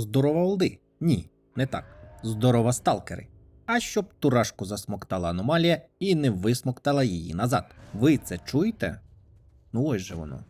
Здорова олди? Ні, не так. Здорова сталкери. А щоб турашку засмоктала аномалія і не висмоктала її назад. Ви це чуєте? Ну ось же воно.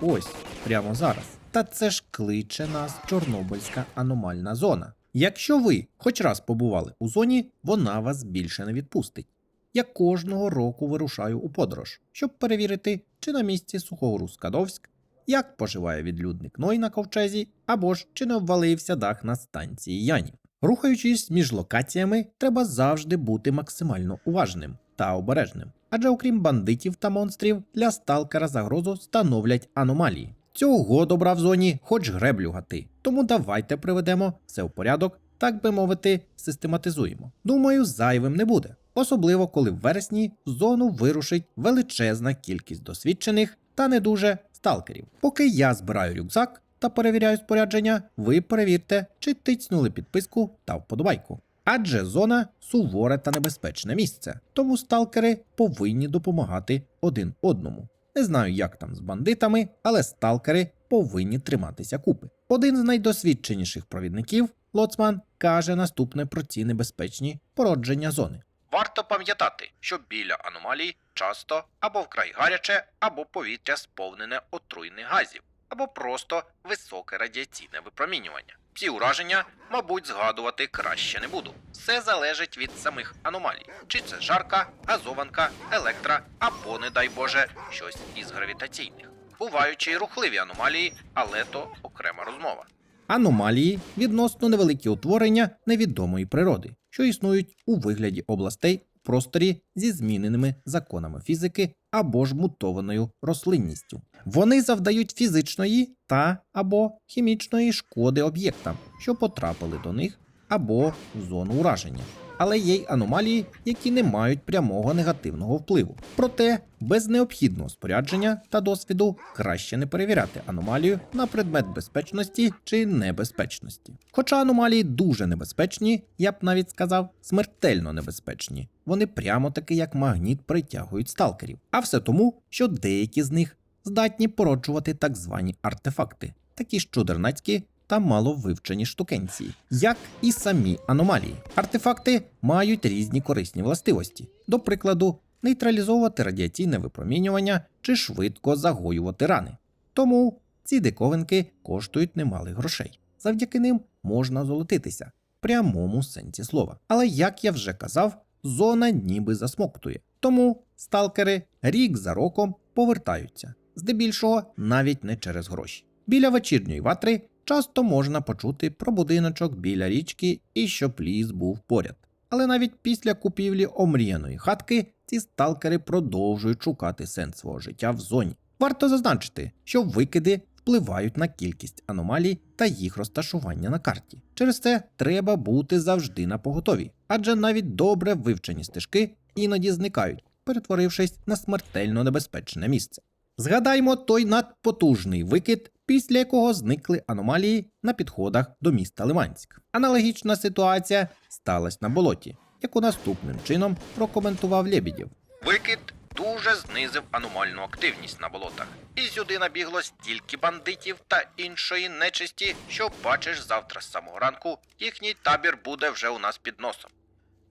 Ось, прямо зараз. Та це ж кличе нас Чорнобильська аномальна зона. Якщо ви хоч раз побували у зоні, вона вас більше не відпустить. Я кожного року вирушаю у подорож, щоб перевірити, чи на місці Сухогруз Скадовськ, як поживає відлюдник Ной на ковчезі, або ж чи не обвалився дах на станції Янів. Рухаючись між локаціями, треба завжди бути максимально уважним та обережним. Адже окрім бандитів та монстрів, для сталкера загрозу становлять аномалії. Цього добра в зоні хоч греблю гати. Тому давайте приведемо все в порядок, так би мовити, систематизуємо. Думаю, зайвим не буде. Особливо коли в вересні в зону вирушить величезна кількість досвідчених та не дуже сталкерів. Поки я збираю рюкзак та перевіряю спорядження, ви перевірте, чи тицнули підписку та вподобайку. Адже зона суворе та небезпечне місце, тому сталкери повинні допомагати один одному. Не знаю, як там з бандитами, але сталкери повинні триматися купи. Один з найдосвідченіших провідників, Лоцман, каже наступне про ці небезпечні породження зони. Варто пам'ятати, що біля аномалій часто або вкрай гаряче, або повітря сповнене отруйних газів, або просто високе радіаційне випромінювання. Ці ураження, мабуть, згадувати краще не буду. Все залежить від самих аномалій. Чи це жарка, газованка, електра, або, не дай Боже, щось із гравітаційних. Бувають і рухливі аномалії, але то окрема розмова. Аномалії відносно невеликі утворення невідомої природи, що існують у вигляді областей в просторі зі зміненими законами фізики або ж мутованою рослинністю. Вони завдають фізичної та або хімічної шкоди об'єктам, що потрапили до них або в зону ураження. Але є й аномалії, які не мають прямого негативного впливу. Проте без необхідного спорядження та досвіду краще не перевіряти аномалію на предмет безпечності чи небезпечності. Хоча аномалії дуже небезпечні, я б навіть сказав, смертельно небезпечні. Вони прямо таки як магніт притягують сталкерів. А все тому, що деякі з них здатні породжувати так звані артефакти, такі ж чудернацькі та маловивчені штукенції, як і самі аномалії. Артефакти мають різні корисні властивості, до прикладу, нейтралізовувати радіаційне випромінювання чи швидко загоювати рани. Тому ці диковинки коштують немалих грошей. Завдяки ним можна золотитися в прямому сенсі слова. Але як я вже казав, зона ніби засмоктує. Тому сталкери рік за роком повертаються, здебільшого навіть не через гроші. Біля вечірньої ватри часто можна почути про будиночок біля річки і щоб ліс був поряд. Але навіть після купівлі омріяної хатки ці сталкери продовжують шукати сенс свого життя в зоні. Варто зазначити, що викиди впливають на кількість аномалій та їх розташування на карті. Через це треба бути завжди на поготові, адже навіть добре вивчені стежки іноді зникають, перетворившись на смертельно небезпечне місце. Згадаймо той надпотужний викид, після якого зникли аномалії на підходах до міста Лиманськ. Аналогічна ситуація сталася на болоті, яку наступним чином прокоментував Лєбідєв. Викид дуже знизив аномальну активність на болотах, і сюди набігло стільки бандитів та іншої нечисті, що бачиш завтра з самого ранку їхній табір буде вже у нас під носом.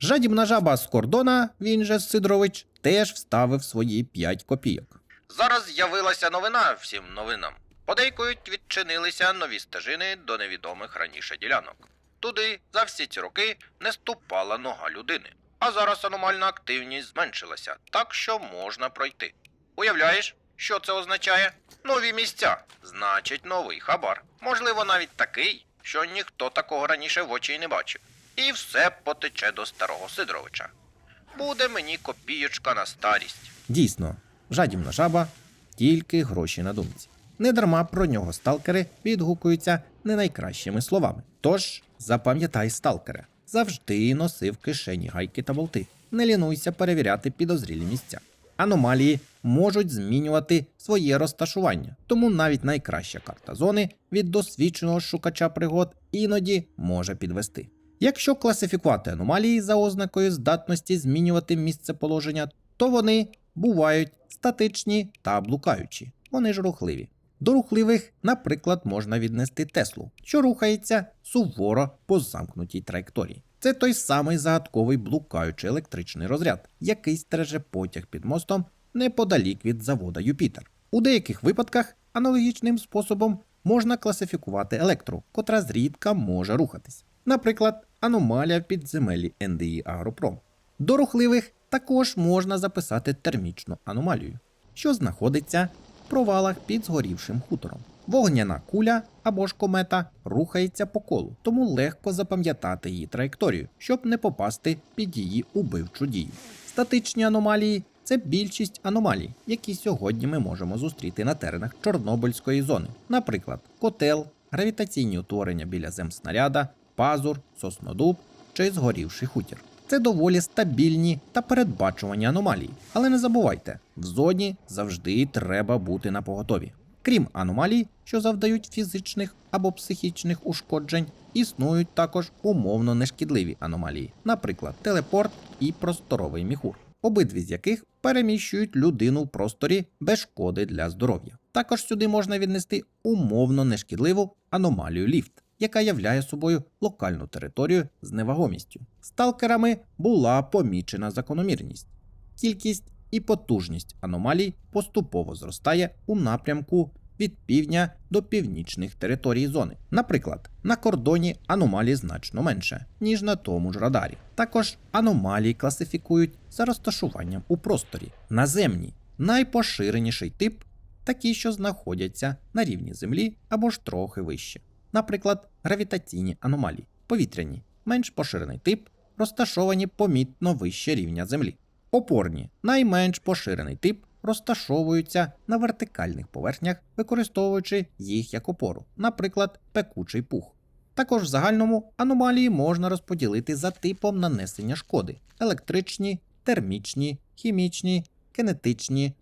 Жадібна жаба з кордона, він же Сидорович, теж вставив свої 5 копійок. Зараз з'явилася новина всім новинам. Подейкують відчинилися нові стежини до невідомих раніше ділянок. Туди за всі ці роки не ступала нога людини. А зараз аномальна активність зменшилася, так що можна пройти. Уявляєш, що це означає? Нові місця, значить новий хабар. Можливо, навіть такий, що ніхто такого раніше в очі й не бачив. І все потече до старого Сидоровича. Буде мені копієчка на старість. Дійсно, жадібна жаба, тільки гроші на думці. Недарма про нього сталкери відгукуються не найкращими словами. Тож запам'ятай сталкере, завжди носи в кишені гайки та болти. Не лінуйся перевіряти підозрілі місця. Аномалії можуть змінювати своє розташування, тому навіть найкраща карта зони від досвідченого шукача пригод іноді може підвести. Якщо класифікувати аномалії за ознакою здатності змінювати місце положення, то вони бувають статичні та блукаючі. Вони ж рухливі. До рухливих, наприклад, можна віднести Теслу, що рухається суворо по замкнутій траєкторії. Це той самий загадковий блукаючий електричний розряд, який стереже потяг під мостом неподалік від завода Юпітер. У деяких випадках аналогічним способом можна класифікувати електру, котра зрідка може рухатись. Наприклад, аномалія в підземеллі НДІ Агропром. До рухливих також можна записати термічну аномалію, що знаходиться в провалах під згорівшим хутором. Вогняна куля або ж комета рухається по колу, тому легко запам'ятати її траєкторію, щоб не попасти під її убивчу дію. Статичні аномалії це більшість аномалій, які сьогодні ми можемо зустріти на теренах Чорнобильської зони, наприклад, котел, гравітаційні утворення біля земснаряда, пазур, соснодуб чи згорівший хутір. Це доволі стабільні та передбачувані аномалії. Але не забувайте, в зоні завжди треба бути на поготові. Крім аномалій, що завдають фізичних або психічних ушкоджень, існують також умовно нешкідливі аномалії, наприклад, телепорт і просторовий міхур, обидві з яких переміщують людину в просторі без шкоди для здоров'я. Також сюди можна віднести умовно нешкідливу аномалію ліфт, яка являє собою локальну територію з невагомістю. Сталкерами була помічена закономірність. Кількість і потужність аномалій поступово зростає у напрямку від півдня до північних територій зони. Наприклад, на кордоні аномалій значно менше, ніж на тому ж радарі. Також аномалії класифікують за розташуванням у просторі. Наземні найпоширеніший тип такі, що знаходяться на рівні Землі або ж трохи вище. Наприклад, гравітаційні аномалії, повітряні, менш поширений тип, розташовані помітно вище рівня Землі. Опорні, найменш поширений тип, розташовуються на вертикальних поверхнях, використовуючи їх як опору, наприклад, пекучий пух. Також в загальному аномалії можна розподілити за типом нанесення шкоди: електричні, термічні, хімічні, кинетичні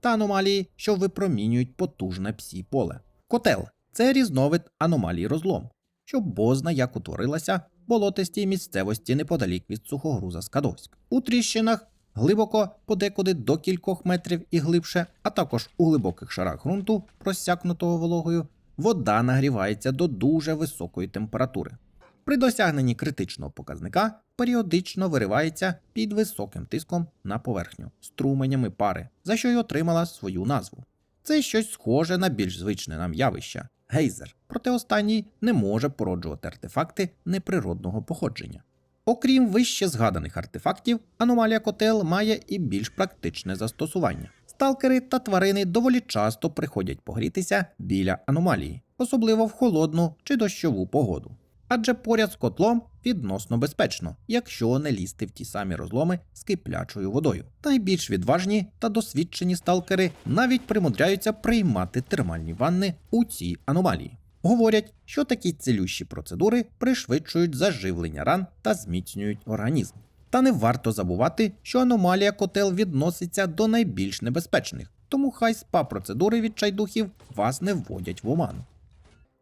та аномалії, що випромінюють потужне псі поле. Котел це різновид аномалій розлом, що бозна як утворилася в болотистій місцевості неподалік від сухогруза Скадовськ. У тріщинах глибоко подекуди до кількох метрів і глибше, а також у глибоких шарах ґрунту, просякнутого вологою, вода нагрівається до дуже високої температури. При досягненні критичного показника періодично виривається під високим тиском на поверхню струменями пари, за що й отримала свою назву. Це щось схоже на більш звичне нам явище гейзер, проте останній не може породжувати артефакти неприродного походження. Окрім вище згаданих артефактів, аномалія котел має і більш практичне застосування. Сталкери та тварини доволі часто приходять погрітися біля аномалії, особливо в холодну чи дощову погоду. Адже поряд з котлом відносно безпечно, якщо не лізти в ті самі розломи з киплячою водою. Найбільш відважні та досвідчені сталкери навіть примудряються приймати термальні ванни у цій аномалії. Говорять, що такі цілющі процедури пришвидшують заживлення ран та зміцнюють організм. Та не варто забувати, що аномалія котел відноситься до найбільш небезпечних, тому хай спа процедури від чайдухів вас не вводять в оману.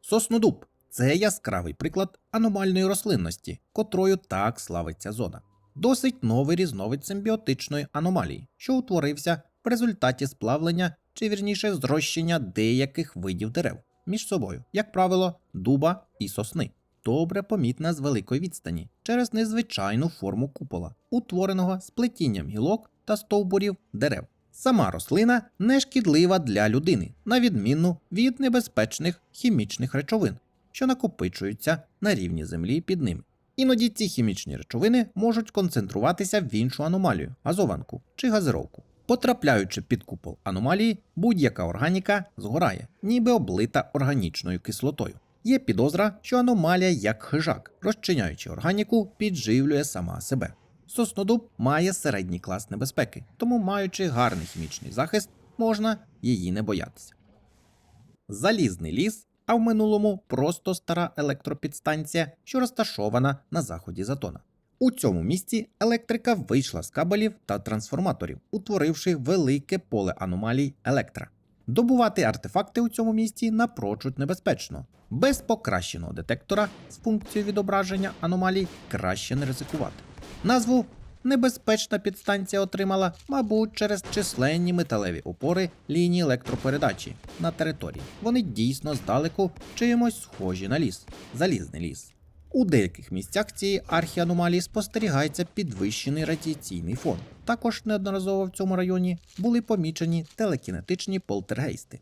Соснодуб це яскравий приклад аномальної рослинності, котрою так славиться зона. Досить новий різновид симбіотичної аномалії, що утворився в результаті сплавлення чи вірніше зрощення деяких видів дерев між собою, як правило, дуба і сосни. Добре помітна з великої відстані через незвичайну форму купола, утвореного сплетінням гілок та стовбурів дерев. Сама рослина не шкідлива для людини, на відміну від небезпечних хімічних речовин, що накопичуються на рівні землі під ними. Іноді ці хімічні речовини можуть концентруватися в іншу аномалію газованку чи газировку. Потрапляючи під купол аномалії, будь-яка органіка згорає, ніби облита органічною кислотою. Є підозра, що аномалія як хижак, розчиняючи органіку, підживлює сама себе. Соснодуб має середній клас небезпеки, тому, маючи гарний хімічний захист, можна її не боятися. Залізний ліс, а в минулому просто стара електропідстанція, що розташована на заході Затона. У цьому місці електрика вийшла з кабелів та трансформаторів, утворивши велике поле аномалій електра. Добувати артефакти у цьому місці напрочуд небезпечно. Без покращеного детектора з функцією відображення аномалій краще не ризикувати. Назву Небезпечна підстанція отримала, мабуть, через численні металеві опори лінії електропередачі на території. Вони дійсно здалеку чимось схожі на ліс, залізний ліс. У деяких місцях цієї архіаномалії спостерігається підвищений радіаційний фон. Також неодноразово в цьому районі були помічені телекінетичні полтергейсти.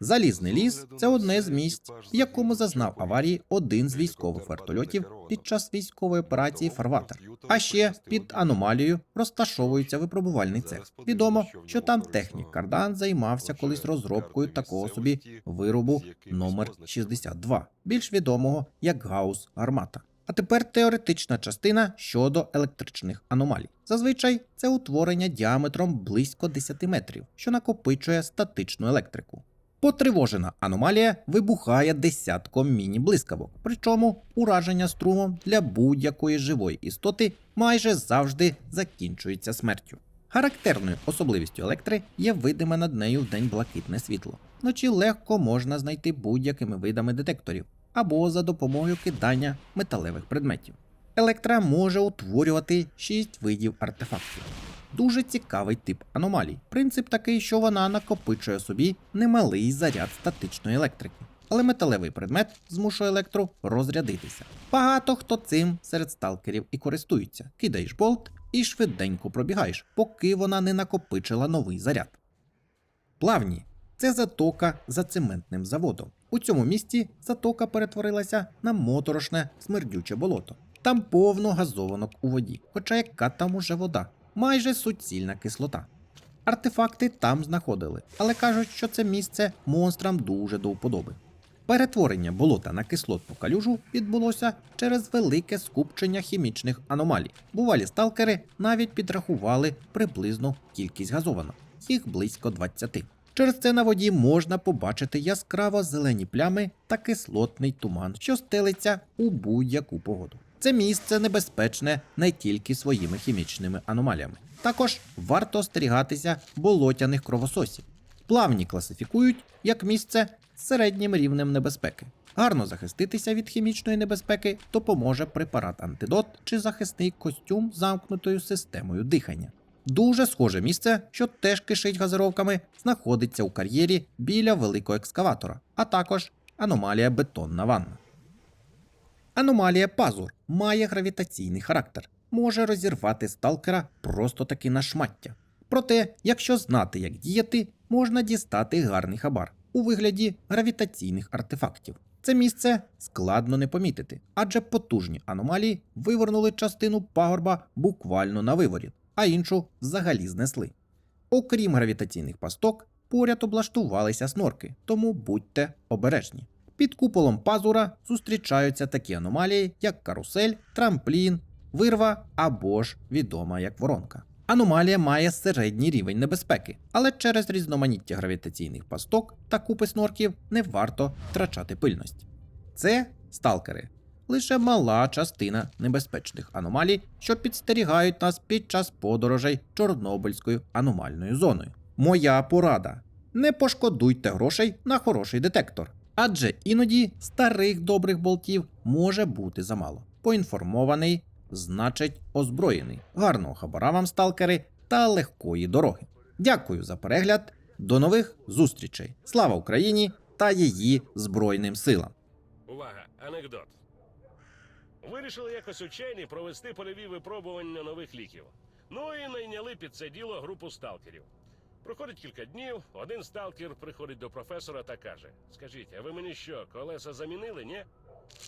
Залізний ліс це одне з місць, в якому зазнав аварії один з військових вертольотів під час військової операції Фарватер. А ще під аномалією розташовується випробувальний цех. Відомо, що там технік Кардан займався колись розробкою такого собі виробу номер 62, більш відомого як Гаус Гармата. А тепер теоретична частина щодо електричних аномалій. Зазвичай це утворення діаметром близько 10 метрів, що накопичує статичну електрику. Потривожена аномалія вибухає десятком міні-блискавок, причому ураження струмом для будь-якої живої істоти майже завжди закінчується смертю. Характерною особливістю електри є видиме над нею вдень блакитне світло. Вночі легко можна знайти будь-якими видами детекторів або за допомогою кидання металевих предметів. Електра може утворювати 6 видів артефактів. Дуже цікавий тип аномалій. Принцип такий, що вона накопичує собі немалий заряд статичної електрики. Але металевий предмет змушує електру розрядитися. Багато хто цим серед сталкерів і користується. Кидаєш болт і швиденько пробігаєш, поки вона не накопичила новий заряд. Плавні це затока за цементним заводом. У цьому місті затока перетворилася на моторошне смердюче болото. Там повно газованок у воді, хоча яка там уже вода, майже суцільна кислота. Артефакти там знаходили, але кажуть, що це місце монстрам дуже до вподоби. Перетворення болота на кислотну калюжу відбулося через велике скупчення хімічних аномалій. Бувалі сталкери навіть підрахували приблизну кількість газованок, їх близько 20. Через це на воді можна побачити яскраво зелені плями та кислотний туман, що стелиться у будь-яку погоду. Це місце небезпечне не тільки своїми хімічними аномаліями. Також варто остерігатися болотяних кровососів. Плавні класифікують як місце з середнім рівнем небезпеки. Гарно захиститися від хімічної небезпеки допоможе препарат антидот чи захисний костюм з замкнутою системою дихання. Дуже схоже місце, що теж кишить газировками, знаходиться у кар'єрі біля великого екскаватора, а також аномалія бетонна ванна. Аномалія пазур має гравітаційний характер, може розірвати сталкера просто таки на шмаття. Проте, якщо знати, як діяти, можна дістати гарний хабар у вигляді гравітаційних артефактів. Це місце складно не помітити, адже потужні аномалії вивернули частину пагорба буквально на виворіт, а іншу взагалі знесли. Окрім гравітаційних пасток, поряд облаштувалися снорки, тому будьте обережні. Під куполом пазура зустрічаються такі аномалії, як карусель, трамплін, вирва або ж відома як воронка. Аномалія має середній рівень небезпеки, але через різноманіття гравітаційних пасток та купи снорків не варто втрачати пильність. Це сталкери. Лише мала частина небезпечних аномалій, що підстерігають нас під час подорожей Чорнобильською аномальною зоною. Моя порада: не пошкодуйте грошей на хороший детектор, адже іноді старих добрих болтів може бути замало. Поінформований значить озброєний. Гарного хабара вам, сталкери, та легкої дороги. Дякую за перегляд. До нових зустрічей. Слава Україні та її Збройним силам! Увага! Анекдот. Вирішили якось учені провести польові випробування нових ліків. Ну і найняли під це діло групу сталкерів. Проходить кілька днів, один сталкер приходить до професора та каже: Скажіть, а ви мені що, колеса замінили, ні?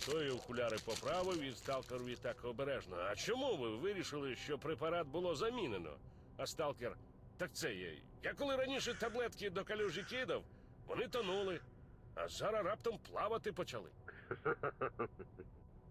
Той окуляри поправив і сталкерові так обережно. А чому ви вирішили, що препарат було замінено? А сталкер, так це є. Я коли раніше таблетки до калюжі кидав, вони тонули, а зараз раптом плавати почали.